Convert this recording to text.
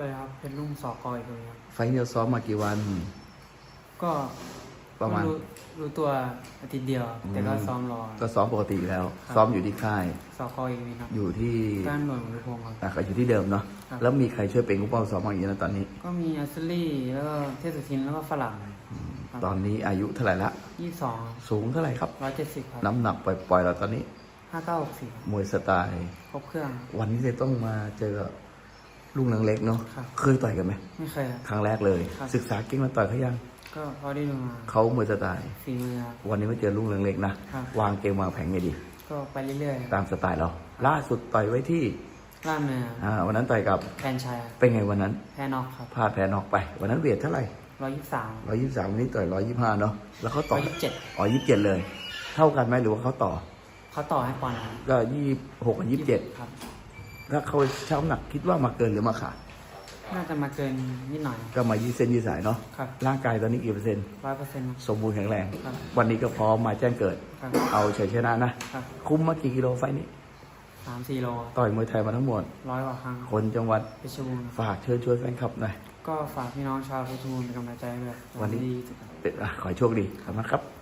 เลยครับ เป็นรุ่งสอกอยเลยครับ ไฟล์เนี่ยซ้อมมากี่วัน ก็ประมาณรู้รู้ตัวอาทิตย์เดียว แต่ก็ซ้อมรอก็ซ้อมปกติอยู่แล้วครับซ้อมอยู่ที่ค่าย สอกอยอีกนิดครับ อยู่ที่ก้านหน่วยของลูกพงศ์ครับ อะก็อยู่ที่เดิมเนาะ ครับ แล้วมีใครช่วยเป็นกู้เป้าซ้อมบ้างอย่างนี้นะตอนนี้ ก็มีอัสลี่แล้วก็เทศทินแล้วก็ฝรั่งครับตอนนี้อายุเท่าไหร่ละ ยี่สิบสองสูงเท่าไหร่ครับ ร้อยเจ็ดสิบครับน้ำหนักปล่อยๆเราตอนนี้ ห้าเก้าหกสี่มวยสไตล์ ครบเครื่อง วันนี้จะต้องมาเจอกับ ลุงนังเล็กเนาะครับเคยต่อยกันไหมไม่เคยครับ ครั้งแรกเลย ครับ ศึกษาเก่งมาต่อยเขายังก็พอได้ดูมาเขามวยสไตล์ฝีมือครับ วันนี้มาเจอลุงนังเล็กนะครับ วางเกมวางแผงไงดี ก็ไปเรื่อยๆครับตามสไตล์เรา ล่าสุดต่อยไว้ที่ล่ามเนื้ออ่าวันนั้นต่อยกับแฟนชายครับเป็นไงวันนั้นแพ้น็อกครับพลาดแพ้นอกไป วันนั้นเวทเท่าไหร่ร้อยยี่สิบสามร้อยยี่สิบสามวันนี้ต่อยร้อยยี่สิบห้าเนาะแล้วเขาร้ต่ออยยี่สิบเจ็ดอ๋อยี่สิบเจ็ดเลย เท่ากันไหมหรือว่าเขาต่อ เขาต่อให้ปอนด์ครับก็ยี่หกกับยี่สิบเจ็ดครับ ถ้าเขาช่างน้ำหนักคิดว่ามาเกินหรือมาขาดน่าจะมาเกินนิดหน่อย ก็มายี่เส้นยี่สายเนาะครับร่างกายตอนนี้กี่เปอร์เซ็นต์ร้อยเปอร์เซ็นต์ สมบูรณ์แข็งแรง ครับวันนี้ก็พร้อมมาแจ้งเกิด ครับเอาชัยชนะนะครับ คุ้มมากี่กิโลไฟล์นี้ สามสี่โลต่อยมวยไทยมาทั้งหมด ร้อยกว่าครั้งคนจังหวัดเพชรบูรณ์ฝากเชิญชวนแฟนคลับหน่อย ก็ฝากพี่น้องชาวเพชรบูรณ์เป็นกำลังใจให้ด้วยวันนี้ ดีที่สุดครับ เป็นอะขอให้โชคดีขอบคุณครับ